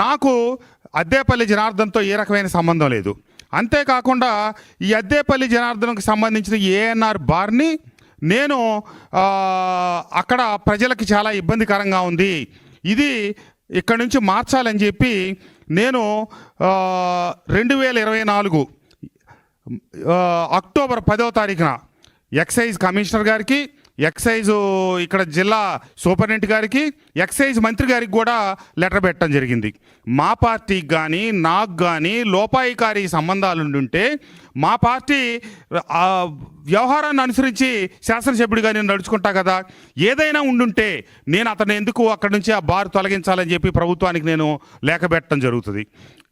నాకు అద్దేపల్లి జనార్దన్తో ఏ రకమైన సంబంధం లేదు. అంతేకాకుండా ఈ అద్దేపల్లి జనార్దన్కి సంబంధించిన ఏఎన్ఆర్ బార్ని నేను అక్కడ ప్రజలకి చాలా ఇబ్బందికరంగా ఉంది. ఇది ఇక్కడ నుంచి మార్చాలని చెప్పి నేను రెండు వేల ఇరవై నాలుగు అక్టోబర్ పదో తారీఖున ఎక్సైజ్ కమిషనర్ గారికి ఎక్సైజ్ ఇక్కడ జిల్లా సూపరింటెండెంట్ గారికి ఎక్సైజ్ మంత్రి గారికి కూడా లెటర్ పెట్టడం జరిగింది. మా పార్టీకి కానీ నాకు కానీ లోపాయికారి సంబంధాలు ఉంటే మా పార్టీ వ్యవహారాన్ని అనుసరించి శాసనసభ్యుడిగా నేను నడుచుకుంటా కదా. ఏదైనా ఉండుంటే నేను అతను ఎందుకు అక్కడి నుంచి ఆ బార్ తొలగించాలని చెప్పి ప్రభుత్వానికి నేను లేఖ పెట్టడం జరుగుతుంది.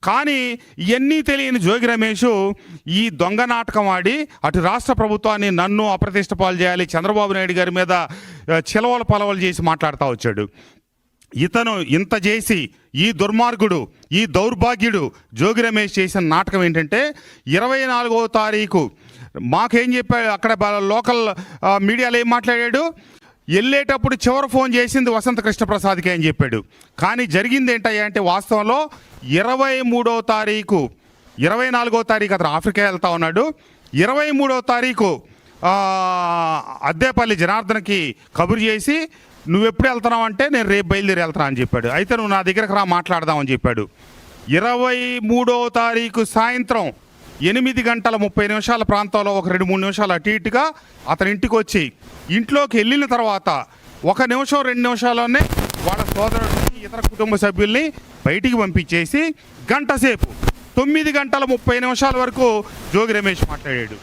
కానీ ఇవన్నీ తెలియని జోగి రమేష్ ఈ దొంగ నాటకం ఆడి అటు రాష్ట్ర ప్రభుత్వాన్ని నన్ను అప్రతిష్ట పాలు చేయాలి చంద్రబాబు నాయుడు గారి మీద చిలవల పలవలు చేసి మాట్లాడుతూ వచ్చాడు. ఇతను ఇంత చేసి ఈ దుర్మార్గుడు ఈ దౌర్భాగ్యుడు జోగి రమేష్ చేసిన నాటకం ఏంటంటే ఇరవై నాలుగవ తారీఖు మాకేం చెప్పాడు? అక్కడ లోకల్ మీడియాలో ఏం మాట్లాడాడు? వెళ్ళేటప్పుడు చివరి ఫోన్ చేసింది వసంత కృష్ణప్రసాద్కి అని చెప్పాడు. కానీ జరిగింది ఏంటయ్యా అంటే వాస్తవంలో ఇరవై మూడో తారీఖు ఇరవై నాలుగో తారీఖు అతను ఆఫ్రికా వెళ్తా ఉన్నాడు. ఇరవై మూడో తారీఖు అద్దేపల్లి జనార్దన్కి కబురు చేసి నువ్వు ఎప్పుడు వెళ్తున్నావు అంటే నేను రేపు బయలుదేరి వెళ్తాను అని చెప్పాడు. అయితే నువ్వు నా దగ్గరకు రా మాట్లాడదామని చెప్పాడు. ఇరవై మూడో తారీఖు సాయంత్రం ఎనిమిది గంటల ముప్పై నిమిషాల ప్రాంతంలో ఒక రెండు మూడు నిమిషాలు అటు ఇటుగా అతని ఇంటికి వచ్చి ఇంట్లోకి వెళ్ళిన తర్వాత ఒక నిమిషం రెండు నిమిషాల్లోనే వాళ్ళ సోదరుడిని ఇతర కుటుంబ సభ్యుల్ని బయటికి పంపించేసి గంట సేపు తొమ్మిది గంటల ముప్పై నిమిషాల వరకు జోగి రమేష్ మాట్లాడాడు.